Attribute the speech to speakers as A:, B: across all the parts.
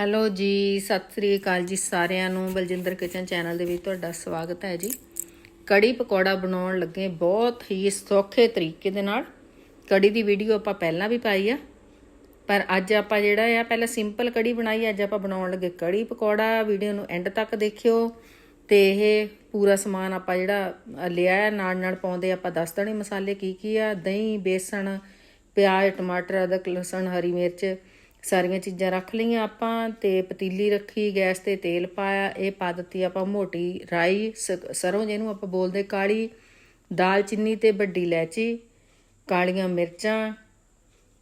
A: Hello ਜੀ, ਸਤਿ ਸ੍ਰੀ ਅਕਾਲ ਜੀ ਸਾਰਿਆਂ ਨੂੰ। ਬਲਜਿੰਦਰ ਕਿਚਨ ਚੈਨਲ ਦੇ ਵਿੱਚ ਤੁਹਾਡਾ ਸਵਾਗਤ ਹੈ ਜੀ। ਕੜੀ ਪਕੌੜਾ ਬਣਾਉਣ ਲੱਗੇ ਬਹੁਤ ਹੀ ਸੌਖੇ ਤਰੀਕੇ ਦੇ ਨਾਲ। ਕੜੀ ਦੀ ਵੀਡੀਓ ਆਪਾਂ ਪਹਿਲਾਂ ਵੀ ਪਾਈ ਆ। ਪਰ ਅੱਜ ਆਪਾਂ ਜਿਹੜਾ ਆ, ਪਹਿਲਾਂ ਸਿੰਪਲ ਕੜੀ ਬਣਾਈ, ਅੱਜ ਆਪਾਂ ਬਣਾਉਣ ਲੱਗੇ ਕੜੀ ਪਕੌੜਾ। ਵੀਡੀਓ ਨੂੰ ਐਂਡ ਤੱਕ ਦੇਖਿਓ। ਤੇ ਇਹ ਪੂਰਾ ਸਮਾਨ ਆਪਾਂ ਜਿਹੜਾ ਲਿਆ ਹੈ ਨਾਲ ਨਾਲ ਪਾਉਂਦੇ ਆਪਾਂ ਦੱਸ ਦੇਣੇ ਮਸਾਲੇ, ਕੀ ਕੀ ਆ? ਦਹੀਂ, ਬੇਸਣ, ਪਿਆਜ਼, ਟਮਾਟਰ, ਅਦਰਕ, ਲਸਣ, ਹਰੀ ਮਿਰਚ। ਸਾਰੀਆਂ ਚੀਜ਼ਾਂ ਰੱਖ ਲਈਆਂ ਆਪਾਂ ਤੇ ਪਤੀਲੀ ਰੱਖੀ, ਗੈਸ ਤੇ ਤੇਲ ਪਾਇਆ, ਇਹ ਪਾ ਦਿੱਤੀ ਆਪਾਂ ਮੋਟੀ ਰਾਈ, ਸ- ਸਰੋਂ ਜਿਹਨੂੰ ਆਪਾਂ ਬੋਲਦੇ ਕਾਲੀ ਦਾਲਚੀਨੀ ਤੇ ਵੱਡੀ ਇਲਾਇਚੀ, ਕਾਲੀਆਂ ਮਿਰਚਾਂ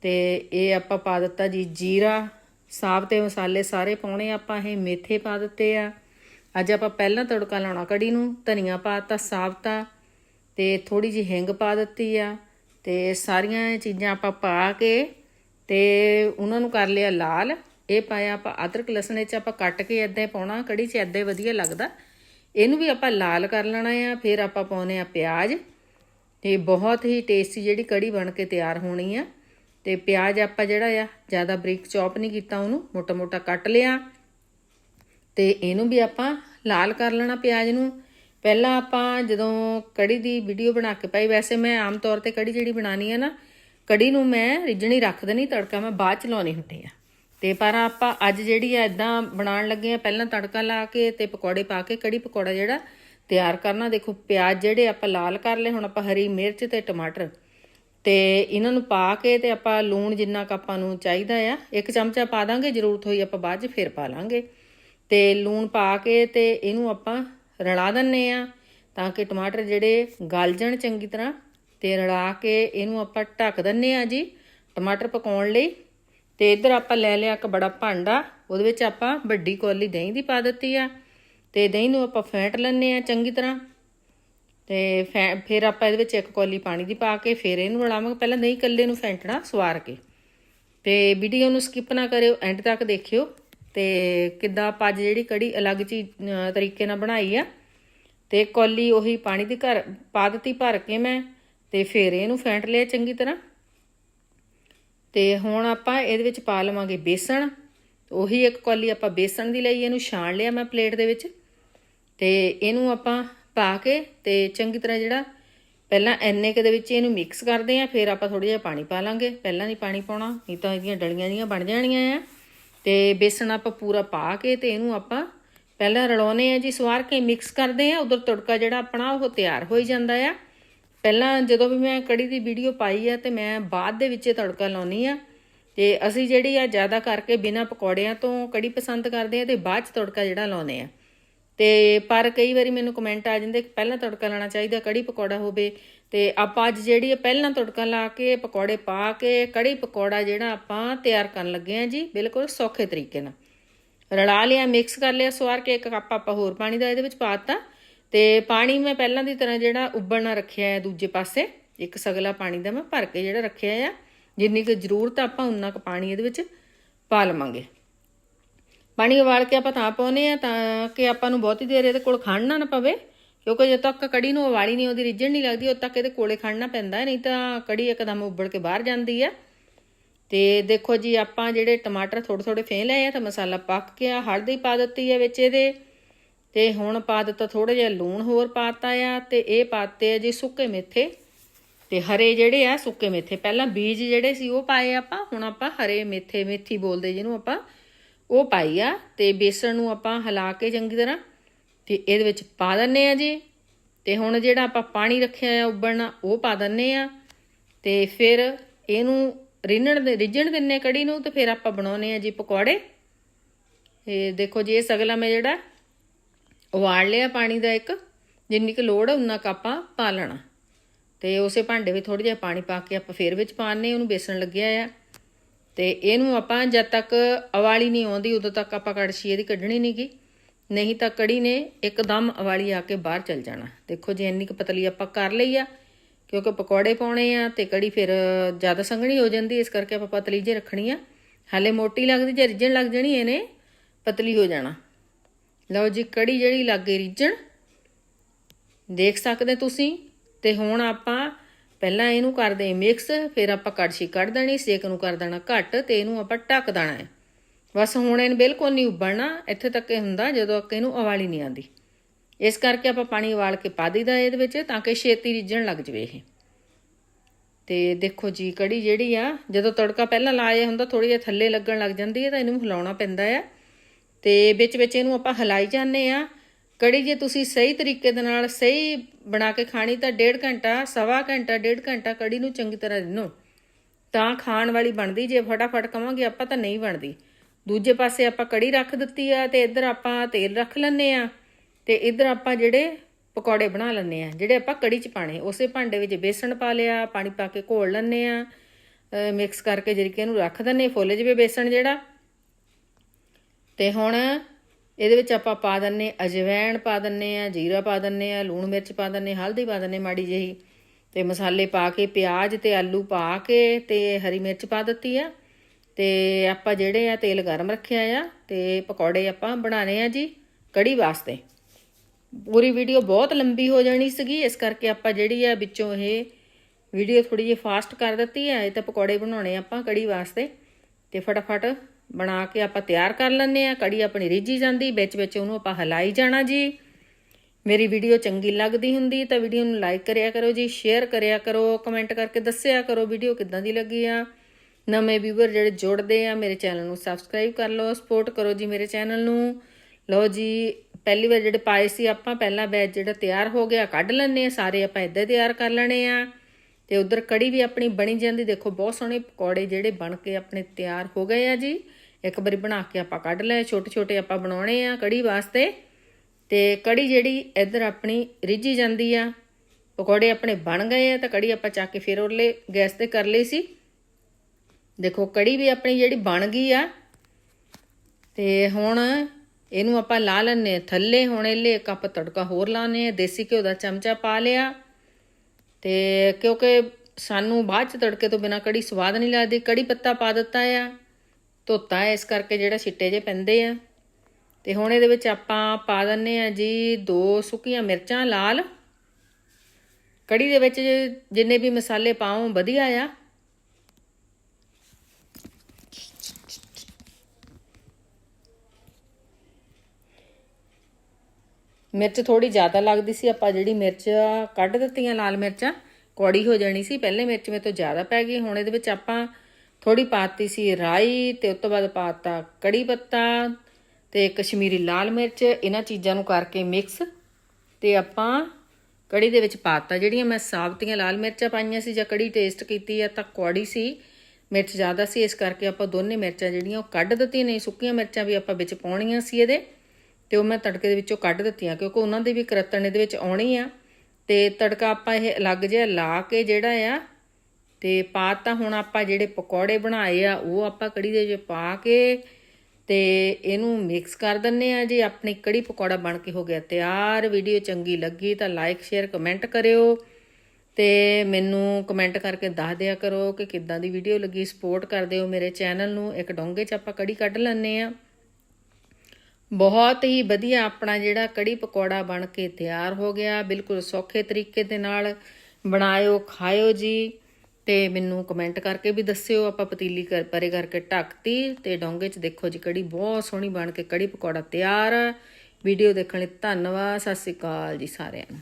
A: ਤੇ ਇਹ ਆਪਾਂ ਪਾ ਦਿੱਤਾ ਜੀ ਜੀਰਾ ਸਾਬਤੇ ਮਸਾਲੇ ਸਾਰੇ ਪਾਉਣੇ ਆਪਾਂ, ਇਹ ਮੇਥੇ ਪਾ ਦਿੱਤੇ ਆ। ਅੱਜ ਆਪਾਂ ਪਹਿਲਾਂ ਤੜਕਾ ਲਾਉਣਾ ਕੜੀ ਨੂੰ, ਧਨੀਆ ਪਾਤਾ ਸਾਬਤਾ ਤੇ ਥੋੜੀ ਜਿਹੀ ਹਿੰਗ ਪਾ ਦਿੱਤੀ ਆ, ਤੇ ਸਾਰੀਆਂ ਚੀਜ਼ਾਂ ਆਪਾਂ ਪਾ ਕੇ ਤੇ ਉਹਨਾਂ ਨੂੰ ਕਰ ਲਿਆ ਲਾਲ। ਇਹ ਪਾਇਆ ਆਪਾਂ ਅਦਰਕ ਲਸਣ ਇਹ ਚ ਆਪਾਂ ਕੱਟ ਕੇ ਏਦਾਂ ਪਾਉਣਾ, ਕੜੀ 'ਚ ਏਦਾਂ ਹੀ ਵਧੀਆ ਲੱਗਦਾ। ਇਹਨੂੰ ਵੀ ਆਪਾਂ ਲਾਲ ਕਰ ਲੈਣਾ ਆ, ਫਿਰ ਆਪਾਂ ਪਾਉਨੇ ਆ ਪਿਆਜ਼। ਤੇ ਬਹੁਤ ਹੀ ਟੇਸਟੀ ਜਿਹੜੀ ਕੜੀ ਬਣ ਕੇ ਤਿਆਰ ਹੋਣੀ ਆ। ਤੇ ਪਿਆਜ਼ ਆਪਾਂ ਜਿਹੜਾ ਆ, ਜ਼ਿਆਦਾ ਬਰੀਕ ਚੌਪ ਨਹੀਂ ਕੀਤਾ ਉਹਨੂੰ ਮੋਟਾ ਮੋਟਾ ਕੱਟ ਲਿਆ। ਤੇ ਇਹਨੂੰ ਵੀ ਆਪਾਂ ਲਾਲ ਕਰ ਲੈਣਾ ਪਿਆਜ਼ ਨੂੰ। ਪਹਿਲਾਂ ਆਪਾਂ ਜਦੋਂ ਕੜੀ ਦੀ ਵੀਡੀਓ ਬਣਾ ਕੇ ਪਾਈ, ਵੈਸੇ ਮੈਂ ਆਮ ਤੌਰ ਤੇ ਕੜੀ ਜਿਹੜੀ ਬਣਾਣੀ ਆ ਨਾ ਕੜੀ ਨੂੰ ਮੈਂ ਰਿੱਝਣੀ ਰੱਖ ਦੇਣੀ, ਤੜਕਾ ਮੈਂ ਬਾਅਦ ਚ ਲਾਉਣੀ ਹੁੰਦੀ ਆ। ਤੇ ਪਰ ਆਪਾਂ ਅੱਜ ਜਿਹੜੀ ਆ ਇਦਾਂ ਬਣਾਉਣ ਲੱਗੇ ਆ, ਪਹਿਲਾਂ ਤੜਕਾ ਲਾ ਕੇ ਤੇ ਪਕੌੜੇ ਪਾ ਕੇ, ਕੜੀ ਪਕੌੜਾ ਜਿਹੜਾ ਤਿਆਰ ਕਰਨਾ, ਦੇਖੋ ਪਿਆਜ਼ ਜਿਹੜੇ ਆਪਾਂ ਲਾਲ ਕਰ ਲਏ, ਹੁਣ ਆਪਾਂ ਹਰੀ ਮਿਰਚ ਤੇ ਟਮਾਟਰ ਤੇ ਇਹਨਾਂ ਨੂੰ ਪਾ ਕੇ ਤੇ ਆਪਾਂ ਲੂਣ ਜਿੰਨਾ ਕੁ ਆਪਾਂ ਨੂੰ ਚਾਹੀਦਾ ਆ, ਇੱਕ ਚਮਚਾ ਪਾ ਦਾਂਗੇ, ਜ਼ਰੂਰਤ ਹੋਈ ਆਪਾਂ ਬਾਅਦ 'ਚ ਫਿਰ ਪਾ ਲਾਂਗੇ। ਤੇ ਲੂਣ ਪਾ ਕੇ ਤੇ ਇਹਨੂੰ ਆਪਾਂ ਰਲਾ ਦਿੰਨੇ ਆ ਤਾਂ ਕਿ ਟਮਾਟਰ ਜਿਹੜੇ ਗਲ ਜਾਣ ਚੰਗੀ ਤਰ੍ਹਾਂ ਤੇ ਰਲਾ ਕੇ ਇਹਨੂੰ ਆਪਾਂ ਢੱਕ ਦਿੰਨੇ ਆ ਜੀ ਟਮਾਟਰ ਪਕਾਉਣ ਲਈ। ਤੇ ਇੱਧਰ ਆਪਾਂ ਲੈ ਲਿਆ ਇੱਕ ਬੜਾ ਭਾਂਡਾ, ਉਹਦੇ ਵਿੱਚ ਆਪਾਂ ਵੱਡੀ ਕੌਲੀ ਦਹੀਂ ਦੀ ਪਾ ਦਿੱਤੀ ਆ। ਤੇ ਦਹੀਂ ਨੂੰ ਆਪਾਂ ਫੈਂਟ ਲੈਣੇ ਆ ਚੰਗੀ ਤਰ੍ਹਾਂ। ਤੇ ਫੈ- ਫਿਰ ਆਪਾਂ ਇਹਦੇ ਵਿੱਚ ਇੱਕ ਕੌਲੀ ਪਾਣੀ ਦੀ ਪਾ ਕੇ ਫਿਰ ਇਹਨੂੰ ਰਲਾਵਾਂਗੇ। ਪਹਿਲਾਂ ਦਹੀਂ ਕੱਲੇ ਨੂੰ ਫੈਂਟਣਾ, ਸਵਾਰ ਕੇ। ਤੇ ਵੀਡੀਓ ਨੂੰ ਸਕਿਪ ਨਾ ਕਰਿਓ, ਐਂਡ ਤੱਕ ਦੇਖਿਓ। ਤੇ ਕਿੱਦਾਂ ਆਪਾਂ ਅੱਜ ਜਿਹੜੀ ਕੜੀ ਅਲੱਗ ਚੀਜ਼ ਤਰੀਕੇ ਨਾਲ ਬਣਾਈ ਆ। ਤੇ ਕੌਲੀ ਉਹੀ ਪਾਣੀ ਦੀ ਘਰ, ਪਾ ਦਿੱਤੀ ਭਰ ਕੇ ਮੈਂ। ਤੇ ਫਿਰ ਇਹਨੂੰ ਫੈਂਟ ਲਿਆ ਚੰਗੀ ਤਰ੍ਹਾਂ। ਤੇ ਹੁਣ ਆਪਾਂ ਇਹਦੇ ਵਿੱਚ ਪਾ ਲਵਾਂਗੇ ਬੇਸਣ। ਉਹੀ ਇੱਕ ਕੌਲੀ ਆਪਾਂ ਬੇਸਣ ਦੀ ਲਈ, ਇਹਨੂੰ ਛਾਣ ਲਿਆ ਮੈਂ ਪਲੇਟ ਦੇ ਵਿੱਚ। ਤੇ ਇਹਨੂੰ ਆਪਾਂ ਪਾ ਕੇ ਤੇ ਚੰਗੀ ਤਰ੍ਹਾਂ ਜਿਹੜਾ ਪਹਿਲਾਂ ਐਨੇ ਕੁ ਦੇ ਵਿੱਚ ਇਹਨੂੰ ਮਿਕਸ ਕਰਦੇ ਆ ਫਿਰ ਆਪਾਂ ਥੋੜਾ ਜਿਹਾ ਪਾਣੀ ਪਾ ਲਾਂਗੇ। ਪਹਿਲਾਂ ਨਹੀਂ ਪਾਣੀ ਪਾਉਣਾ, ਨਹੀਂ ਤਾਂ ਇਹਦੀਆਂ ਡਲੀਆਂ ਜੀਆਂ ਬਣ ਜਾਣੀਆਂ ਆ। ਤੇ ਬੇਸਣ ਆਪਾਂ ਪੂਰਾ ਪਾ ਕੇ ਤੇ ਇਹਨੂੰ ਆਪਾਂ ਪਹਿਲਾਂ ਰਲਾਉਨੇ ਆ ਜੀ, ਸਵਾਰ ਕੇ ਮਿਕਸ ਕਰਦੇ ਆ। ਉਧਰ ਤੜਕਾ ਜਿਹੜਾ ਆਪਣਾ, ਉਹ ਤਿਆਰ ਹੋਈ ਜਾਂਦਾ ਆ। ਪਹਿਲਾਂ ਜਦੋਂ ਵੀ ਮੈਂ ਕੜੀ ਦੀ ਵੀਡੀਓ ਪਾਈ ਆ ਤੇ ਮੈਂ ਬਾਅਦ ਦੇ ਵਿੱਚ ਤੜਕਾ ਲਾਉਣੀ ਆ, ਤੇ ਅਸੀਂ ਜਿਹੜੀ ਆ ਜ਼ਿਆਦਾ ਕਰਕੇ ਬਿਨਾ ਪਕੌੜਿਆਂ ਤੋਂ ਕੜੀ ਪਸੰਦ ਕਰਦੇ ਆ ਤੇ ਬਾਅਦ ਚ ਤੜਕਾ ਜਿਹੜਾ ਲਾਉਨੇ ਆ। ਤੇ ਪਰ ਕਈ ਵਾਰੀ ਮੈਨੂੰ ਕਮੈਂਟ ਆ ਜਾਂਦੇ ਕਿ ਪਹਿਲਾਂ ਤੜਕਾ ਲਾਣਾ ਚਾਹੀਦਾ, ਕੜੀ ਪਕੌੜਾ ਹੋਵੇ, ਤੇ ਆਪਾਂ ਅੱਜ ਜਿਹੜੀ ਆ ਪਹਿਲਾਂ ਤੜਕਾ ਲਾ ਕੇ ਪਕੌੜੇ ਪਾ ਕੇ ਕੜੀ ਪਕੌੜਾ ਜਿਹੜਾ ਆਪਾਂ ਤਿਆਰ ਕਰਨ ਲੱਗੇ ਆ ਜੀ, ਬਿਲਕੁਲ ਸੌਖੇ ਤਰੀਕੇ ਨਾਲ। ਰਲਾ ਲਿਆ ਮਿਕਸ ਕਰ ਲਿਆ, ਸਵਾਰ ਕੇ ਇੱਕ ਕੱਪ ਆਪਾਂ ਹੋਰ ਪਾਣੀ ਦਾ ਇਹਦੇ ਵਿੱਚ ਪਾਤਾ ਤੇ ਪਾਣੀ ਮੈਂ ਪਹਿਲਾਂ ਦੀ ਤਰ੍ਹਾਂ ਜਿਹੜਾ ਉਬਲਣਾ ਰੱਖਿਆ ਹੈ ਦੂਜੇ ਪਾਸੇ ਇੱਕ ਸਗਲਾ ਪਾਣੀ ਦਾ ਮੈਂ ਭਰ ਕੇ ਜਿਹੜਾ ਰੱਖਿਆ ਆ ਜਿੰਨੀ ਕੁ ਜ਼ਰੂਰਤ ਆ ਆਪਾਂ ਉਨਾ ਕੁ ਪਾਣੀ ਇਹਦੇ ਵਿੱਚ ਪਾ ਲਵਾਂਗੇ। ਪਾਣੀ ਉਬਾਲ ਕੇ ਆਪਾਂ ਤਾਂ ਪਾਉਨੇ ਆ ਤਾਂ ਕਿ ਆਪਾਂ ਨੂੰ ਬਹੁਤੀ ਦੇਰ ਇਹਦੇ ਕੋਲ ਖੜਨਾ ਨਾ ਪਵੇ ਕਿਉਂਕਿ ਜਦੋਂ ਤੱਕ ਕੜੀ ਨੂੰ ਉਬਾਲੀ ਨਹੀਂ ਉਹਦੀ ਰਿੱਝਣ ਨਹੀਂ ਲੱਗਦੀ ਉਦੋਂ ਤੱਕ ਇਹਦੇ ਕੋਲੇ ਖੜਨਾ ਪੈਂਦਾ ਹੈ, ਨਹੀਂ ਤਾਂ ਕੜੀ ਇੱਕਦਮ ਉੱਬੜ ਕੇ ਬਾਹਰ ਜਾਂਦੀ ਹੈ ਤੇ ਦੇਖੋ ਜੀ ਆਪਾਂ ਜਿਹੜੇ ਟਮਾਟਰ ਥੋੜੇ ਥੋੜੇ ਫੇਂ ਲਏ ਆ ਤਾਂ ਮਸਾਲਾ ਪੱਕ ਗਿਆ ਹਲਦੀ ਪਾ ਦਿੱਤੀ ਹੈ ਵਿੱਚ ਇਹਦੇ। ਤੇ ਹੁਣ ਪਾ ਦਿੱਤਾ ਥੋੜਾ ਜਿਹਾ ਲੂਣ ਹੋਰ ਪਾਤਾ ਆ ਤੇ ਇਹ ਪਾਤੇ ਆ ਜੀ ਸੁੱਕੇ ਮੇਥੇ। ਤੇ ਹਰੇ ਜਿਹੜੇ ਆ, ਸੁੱਕੇ ਮੇਥੇ। ਪਹਿਲਾਂ ਬੀਜ ਜਿਹੜੇ ਸੀ ਉਹ ਪਾਏ ਆਪਾਂ, ਹੁਣ ਆਪਾਂ ਹਰੇ ਮੇਥੇ, ਮੇਥੀ ਬੋਲਦੇ ਜਿਹਨੂੰ ਆਪਾਂ। ਉਹ ਪਾਈ ਆ ਤੇ ਬੇਸਣ ਨੂੰ ਆਪਾਂ ਹਿਲਾ ਕੇ ਚੰਗੀ ਤਰ੍ਹਾਂ ਤੇ ਇਹਦੇ ਵਿੱਚ ਪਾ ਦਿੰਨੇ ਆ ਜੀ। ਤੇ ਹੁਣ ਜਿਹੜਾ ਆਪਾਂ ਪਾਣੀ ਰੱਖਿਆ ਆ ਉਬਲਣਾ ਉਹ ਪਾ ਦਿੰਨੇ ਆ। ਤੇ ਫਿਰ ਇਹਨੂੰ ਰਿੰਨਣ ਦੇ, ਰਿੱਝਣ ਦਿੰਨੇ ਕੜੀ ਨੂੰ ਤੇ ਫਿਰ ਆਪਾਂ ਬਣਾਉਨੇ ਆ ਜੀ ਪਕੌੜੇ। ਇਹ ਦੇਖੋ ਜੀ, ਇਹ ਸਗਲਾ ਮੈਂ ਜਿਹੜਾ ਉਬਾਲ ਲਿਆ ਪਾਣੀ ਦਾ ਇੱਕ, ਜਿੰਨੀ ਕੁ ਲੋੜ ਹੈ ਉਨਾ ਕੁ ਆਪਾਂ ਪਾ ਲੈਣਾ। ਤੇ ਉਸੇ ਭਾਂਡੇ ਵਿੱਚ ਥੋੜਾ ਜਿਹਾ ਪਾਣੀ ਪਾ ਕੇ ਆਪਾਂ ਫੇਰ ਵਿੱਚ ਪਾਣੇ ਉਹਨੂੰ ਬੇਸਣ ਲੱਗਿਆ ਆ। ਤੇ ਇਹਨੂੰ ਆਪਾਂ ਜਦ ਤੱਕ ਅਵਾਲੀ ਨਹੀਂ ਆਉਂਦੀ, ਉਦੋਂ ਤੱਕ ਆਪਾਂ ਕੜਛੀ ਇਹਦੀ ਕੱਢਣੀ ਨਹੀਂਗੀ ਨਹੀਂ ਤਾਂ ਕੜੀ ਨੇ ਇੱਕਦਮ ਅਵਾਲੀ ਆ ਕੇ ਬਾਹਰ ਚਲ ਜਾਣਾ। ਦੇਖੋ ਜੇ ਇੰਨੀ ਕੁ ਪਤਲੀ ਆਪਾਂ ਕਰ ਲਈ ਆ, ਕਿਉਂਕਿ ਪਕੌੜੇ ਪਾਉਣੇ ਆ ਤੇ ਕੜੀ ਫਿਰ ਜ਼ਿਆਦਾ ਸੰਘਣੀ ਹੋ ਜਾਂਦੀ, ਇਸ ਕਰਕੇ ਆਪਾਂ ਪਤਲੀ ਜੇ ਰੱਖਣੀ ਆ। ਹਾਲੇ ਮੋਟੀ ਲੱਗਦੀ, ਜੇ ਰਿੱਝਣ ਲੱਗ ਜਾਣੀ, ਇਹਨੇ ਪਤਲੀ ਹੋ ਜਾਣਾ। ਲਓ ਜੀ, ਕੜੀ ਜਿਹੜੀ ਲੱਗੇ ਰਿੱਝਣ। ਦੇਖ ਸਕਦੇ ਤੁਸੀਂ, ਤੇ ਹੁਣ ਆਪਾਂ ਪਹਿਲਾਂ ਇਹਨੂੰ ਕਰਦੇ ਮਿਕਸ ਫਿਰ ਆਪਾਂ ਕੜਛੀ ਕੱਢ ਦੇਣੀ, ਸੇਕ ਨੂੰ ਕਰ ਦੇਣਾ ਘੱਟ, ਤੇ ਇਹਨੂੰ ਆਪਾਂ ਢੱਕ ਦੇਣਾ ਹੈ। ਬਸ ਹੁਣ ਇਹਨੂੰ ਬਿਲਕੁਲ ਨਹੀਂ ਉਬਲਣਾ, ਇੱਥੇ ਤੱਕ ਇਹ ਹੁੰਦਾ ਜਦੋਂ ਤੱਕ ਇਹਨੂੰ ਉਬਾਲੀ ਨਹੀਂ ਆਉਂਦੀ। ਇਸ ਕਰਕੇ ਆਪਾਂ ਪਾਣੀ ਉਬਾਲ ਕੇ ਪਾ ਦਈਦਾ ਇਹਦੇ ਵਿੱਚ, ਤਾਂ ਕਿ ਛੇਤੀ ਰਿੱਝਣ ਲੱਗ ਜਵੇ ਇਹ। ਤੇ ਦੇਖੋ ਜੀ, ਕੜੀ ਜਿਹੜੀ ਆ, ਜਦੋਂ ਤੜਕਾ ਪਹਿਲਾਂ ਲਾਇਆ ਹੁੰਦਾ ਥੋੜੀ ਜਿਹੀ ਥੱਲੇ ਲੱਗਣ ਲੱਗ ਜਾਂਦੀ ਹੈ, ਤਾਂ ਇਹਨੂੰ ਹਿਲਾਉਣਾ ਪੈਂਦਾ ਆ ਤੇ ਵਿੱਚ ਵਿੱਚ ਇਹਨੂੰ ਆਪਾਂ ਹਿਲਾਈ ਜਾਂਦੇ ਆ ਕੜੀ ਜੇ ਤੁਸੀਂ ਸਹੀ ਤਰੀਕੇ ਦੇ ਨਾਲ ਸਹੀ ਬਣਾ ਕੇ ਖਾਣੀ ਤਾਂ ਡੇਢ ਘੰਟਾ, ਸਵਾ ਘੰਟਾ, ਡੇਢ ਘੰਟਾ ਕੜੀ ਨੂੰ ਚੰਗੀ ਤਰ੍ਹਾਂ ਰਿੰਨੋ। ਤਾਂ ਖਾਣ ਵਾਲੀ ਬਣਦੀ, ਜੇ ਫਟਾਫਟ ਕਵਾਂਗੇ ਆਪਾਂ ਤਾਂ ਨਹੀਂ ਬਣਦੀ। ਦੂਜੇ ਪਾਸੇ ਆਪਾਂ ਕੜੀ ਰੱਖ ਦਿੱਤੀ ਆ ਤੇ ਇੱਧਰ ਆਪਾਂ ਤੇਲ ਰੱਖ ਲੈਨੇ ਆ ਤੇ ਇੱਧਰ ਆਪਾਂ ਜਿਹੜੇ ਪਕੌੜੇ ਬਣਾ ਲੈਨੇ ਆ ਜਿਹੜੇ ਆਪਾਂ ਕੜੀ ਚ ਪਾਣੇ ਉਸੇ ਭਾਂਡੇ ਵਿੱਚ ਬੇਸਣ ਪਾ ਲਿਆ, ਪਾਣੀ ਪਾ ਕੇ ਘੋਲ ਲੈਨੇ ਆ ਮਿਕਸ ਕਰਕੇ ਜਿਹੜੀ ਕਿ ਇਹਨੂੰ ਰੱਖ ਦਿੰਨੇ ਫੁੱਲ ਜਵੇ ਬੇਸਣ ਜਿਹੜਾ। ਤੇ ਹੁਣ ਇਹਦੇ ਵਿੱਚ ਆਪਾਂ ਪਾ ਦਿੰਨੇ ਅਜਵੈਣ ਪਾ ਦਿੰਨੇ ਆ, ਜੀਰਾ ਪਾ ਦਿੰਨੇ ਆ, ਲੂਣ ਮਿਰਚ ਪਾ ਦਿੰਨੇ ਹਲਦੀ ਪਾ ਦਿੰਨੇ ਮਾੜੀ ਜਿਹੀ। ਤੇ ਮਸਾਲੇ ਪਾ ਕੇ, ਪਿਆਜ਼ ਤੇ ਆਲੂ ਪਾ ਕੇ ਤੇ ਹਰੀ ਮਿਰਚ ਪਾ ਦਿੱਤੀ ਆ। ਤੇ ਆਪਾਂ ਜਿਹੜੇ ਆ ਤੇਲ ਗਰਮ ਰੱਖਿਆ ਆ ਤੇ ਪਕੌੜੇ ਆਪਾਂ ਬਣਾਣੇ ਆ ਜੀ ਕੜੀ ਵਾਸਤੇ। ਪੂਰੀ ਵੀਡੀਓ ਬਹੁਤ ਲੰਬੀ ਹੋ ਜਾਣੀ ਸੀਗੀ, ਇਸ ਕਰਕੇ ਆਪਾਂ ਜਿਹੜੀ ਆ ਵਿੱਚੋਂ ਇਹ ਵੀਡੀਓ ਥੋੜੀ ਜਿਹੀ ਫਾਸਟ ਕਰ ਦਿੱਤੀ ਆ, ਇਹ ਤਾਂ ਪਕੌੜੇ ਬਣਾਉਣੇ ਆਪਾਂ ਕੜੀ ਵਾਸਤੇ। ਤੇ ਫਟਾਫਟ ਬਣਾ ਕੇ ਆਪਾਂ ਤਿਆਰ ਕਰ ਲੈਂਦੇ ਆ ਕੜੀ ਆਪਣੀ ਰਿੱਝੀ ਜਾਂਦੀ, ਵਿੱਚ ਵਿੱਚ ਉਹਨੂੰ ਆਪਾਂ ਹਲਾਈ ਜਾਣਾ ਜੀ। ਮੇਰੀ ਵੀਡੀਓ ਚੰਗੀ ਲੱਗਦੀ ਹੁੰਦੀ ਤਾਂ ਵੀਡੀਓ ਨੂੰ ਲਾਈਕ ਕਰਿਆ ਕਰੋ ਜੀ, ਸ਼ੇਅਰ ਕਰਿਆ ਕਰੋ, ਕਮੈਂਟ ਕਰਕੇ ਦੱਸਿਆ ਕਰੋ ਵੀਡੀਓ ਕਿੱਦਾਂ ਦੀ ਲੱਗੀ ਆ। ਨਵੇਂ ਵੀਵਰ ਜਿਹੜੇ ਜੁੜਦੇ ਆ, ਮੇਰੇ ਚੈਨਲ ਨੂੰ ਸਬਸਕ੍ਰਾਈਬ ਕਰ ਲਓ ਸਪੋਰਟ ਕਰੋ ਜੀ ਮੇਰੇ ਚੈਨਲ ਨੂੰ। ਲਓ ਜੀ, ਪਹਿਲੀ ਵਾਰ ਜਿਹੜੇ ਪਾਏ ਸੀ ਆਪਾਂ, ਪਹਿਲਾ ਬੈਚ ਜਿਹੜਾ ਤਿਆਰ ਹੋ ਗਿਆ, ਕੱਢ ਲੈਣੇ ਆ, ਸਾਰੇ ਆਪਾਂ ਇੱਦਾਂ ਤਿਆਰ ਕਰ ਲੈਣੇ ਆ। ਤੇ ਉਧਰ ਕੜੀ ਵੀ ਆਪਣੀ ਬਣੀ ਜਾਂਦੀ, ਦੇਖੋ ਬਹੁਤ ਸੋਹਣੇ ਪਕੌੜੇ ਜਿਹੜੇ ਬਣ ਕੇ ਆਪਣੇ ਤਿਆਰ ਹੋ ਗਏ ਆ ਜੀ। ਇੱਕ ਵਾਰੀ ਬਣਾ ਕੇ ਆਪਾਂ ਕੱਢ ਲਏ ਛੋਟੇ ਛੋਟੇ ਆਪਾਂ ਬਣਾਉਣੇ ਆ ਕੜੀ ਵਾਸਤੇ। ਤੇ ਕੜੀ ਜਿਹੜੀ ਇੱਧਰ ਆਪਣੀ ਰਿੱਝੀ ਜਾਂਦੀ ਆ, ਪਕੌੜੇ ਆਪਣੇ ਬਣ ਗਏ ਆ, ਤਾਂ ਕੜੀ ਆਪਾਂ ਚੱਕ ਕੇ ਫਿਰ ਉਹਲੇ ਗੈਸ ਤੇ ਕਰ ਲਈ ਸੀ। ਦੇਖੋ, ਕੜੀ ਵੀ ਆਪਣੀ ਜਿਹੜੀ ਬਣ ਗਈ ਆ। ਤੇ ਹੁਣ ਇਹਨੂੰ ਆਪਾਂ ਲਾ ਲੈਣੇ ਥੱਲੇ, ਹੁਣ ਇਹਲੇ ਕੱਪ ਤੜਕਾ ਹੋਰ ਲਾਣੇ ਆ, ਦੇਸੀ ਘਿਓ ਦਾ ਚਮਚਾ ਪਾ ਲਿਆ। ਤੇ ਕਿਉਂਕਿ ਸਾਨੂੰ ਬਾਅਦ ਚ ਤੜਕੇ ਤੋਂ ਬਿਨਾ ਕੜੀ ਸਵਾਦ ਨਹੀਂ ਲੱਗਦੀ, ਕੜੀ ਪੱਤਾ ਪਾ ਦਿੱਤਾ ਆ। ਧੋਤਾ ਇਸ ਕਰਕੇ ਜਿਹੜਾ ਛਿੱਟੇ ਜੇ ਪੈਂਦੇ ਆ। ਤੇ ਹੁਣ ਇਹਦੇ ਵਿੱਚ ਆਪਾਂ ਪਾ ਦਿੰਨੇ ਆ ਜੀ ਦੋ ਸੁੱਕੀਆਂ ਮਿਰਚਾਂ ਲਾਲ। ਕੜੀ ਦੇ ਵਿੱਚ ਜਿੰਨੇ ਵੀ ਮਸਾਲੇ ਪਾਉਂ ਵਧੀਆ ਆ। ਮਿਰਚ ਥੋੜੀ ਜ਼ਿਆਦਾ ਲੱਗਦੀ ਸੀ, ਆਪਾਂ ਜਿਹੜੀ ਮਿਰਚ ਕੱਢ ਦਿੱਤੀਆਂ ਲਾਲ ਮਿਰਚਾਂ, ਕੌੜੀ ਹੋ ਜਾਣੀ ਸੀ। ਪਹਿਲੇ ਮਿਰਚ ਮੇ ਤੋਂ ਜ਼ਿਆਦਾ ਪੈ ਗਈ, ਹੁਣ ਇਹਦੇ ਵਿੱਚ ਆਪਾਂ ਥੋੜੀ ਪਾਤੀ ਸੀ ਰਾਈ ਤੇ ਉਸ ਤੋਂ ਬਾਅਦ ਪਾਤਾ ਕੜੀ ਪੱਤਾ ਤੇ ਕਸ਼ਮੀਰੀ ਲਾਲ ਮਿਰਚ। ਇਹਨਾਂ ਚੀਜ਼ਾਂ ਨੂੰ ਕਰਕੇ ਮਿਕਸ ਤੇ ਆਪਾਂ ਕੜੀ ਦੇ ਵਿੱਚ ਪਾਤਾ। ਜਿਹੜੀਆਂ ਮੈਂ ਸਾਬਤੀਆਂ ਲਾਲ ਮਿਰਚਾਂ ਪਾਈਆਂ ਸੀ ਜਾਂ ਕੜੀ ਟੇਸਟ ਕੀਤੀ ਆ ਤਾਂ ਕੌੜੀ ਸੀ। ਮਿਰਚ ਜ਼ਿਆਦਾ ਸੀ, ਇਸ ਕਰਕੇ ਆਪਾਂ ਦੋਨੇ ਮਿਰਚਾਂ ਜਿਹੜੀਆਂ ਉਹ ਕੱਢ ਦਿੱਤੀਆਂ ਨਹੀਂ ਸੁੱਕੀਆਂ ਮਿਰਚਾਂ ਵੀ ਆਪਾਂ ਵਿੱਚ ਪਾਉਣੀਆਂ ਸੀ ਇਹਦੇ ਤੇ ਉਹ ਮੈਂ ਤੜਕੇ ਦੇ ਵਿੱਚੋਂ ਕੱਢ ਦਿੱਤੀਆਂ ਕਿਉਂਕਿ ਉਹਨਾਂ ਦੇ ਵੀ ਕਰਤਣ ਇਹਦੇ ਵਿੱਚ ਆਉਣੀ ਆ। ਤੇ ਤੜਕਾ ਆਪਾਂ ਇਹ ਅਲੱਗ ਜਿਹਾ ਲਾ ਕੇ ਜਿਹੜਾ ਆ ਤੇ ਪਾਤਾ ਹੁਣ ਆਪਾਂ ਜਿਹੜੇ ਪਕੌੜੇ ਬਣਾਏ ਆ, ਉਹ ਆਪਾਂ ਕੜੀ ਦੇ ਵਿੱਚ ਪਾ ਕੇ ਤੇ ਇਹਨੂੰ ਮਿਕਸ ਕਰ ਦਿੰਨੇ ਆ। ਜੀ ਆਪਣੀ ਕੜੀ ਪਕੌੜਾ ਬਣ ਕੇ ਹੋ ਗਿਆ ਤਿਆਰ ਵੀਡੀਓ ਚੰਗੀ ਲੱਗੀ ਤਾਂ ਲਾਈਕ ਸ਼ੇਅਰ ਕਮੈਂਟ ਕਰਿਓ ਤੇ ਮੈਨੂੰ ਕਮੈਂਟ ਕਰਕੇ ਦੱਸ ਦਿਆ ਕਰੋ ਕਿ ਕਿੱਦਾਂ ਦੀ ਵੀਡੀਓ ਲੱਗੀ। ਸਪੋਰਟ ਕਰ ਦਿਓ ਮੇਰੇ ਚੈਨਲ ਨੂੰ। ਇੱਕ ਡੋਂਗੇ 'ਚ ਆਪਾਂ ਕੜੀ ਕੱਢ ਲੈਣੇ ਆ। ਬਹੁਤ ਹੀ ਵਧੀਆ ਆਪਣਾ ਜਿਹੜਾ ਕੜੀ ਪਕੌੜਾ ਬਣ ਕੇ ਤਿਆਰ ਹੋ ਗਿਆ। ਬਿਲਕੁਲ ਸੌਖੇ ਤਰੀਕੇ ਦੇ ਨਾਲ ਬਣਾਇਓ, ਖਾਇਓ ਜੀ। ਤੇ ਮੈਨੂੰ ਕਮੈਂਟ ਕਰਕੇ ਵੀ ਦੱਸਿਓ, ਆਪਾਂ ਪਤੀਲੀ ਕਰ, ਪਰੇ ਕਰਕੇ ਢੱਕਤੀ ਤੇ ਡੋਂਗੇ 'ਚ ਦੇਖੋ ਜੀ ਕੜੀ ਬਹੁਤ ਸੋਹਣੀ ਬਣ ਕੇ ਕੜੀ ਪਕੌੜਾ ਤਿਆਰ ਵੀਡੀਓ ਦੇਖਣ ਲਈ ਧੰਨਵਾਦ, ਸਤਿ ਸ਼੍ਰੀ ਅਕਾਲ ਜੀ ਸਾਰਿਆਂ ਨੂੰ।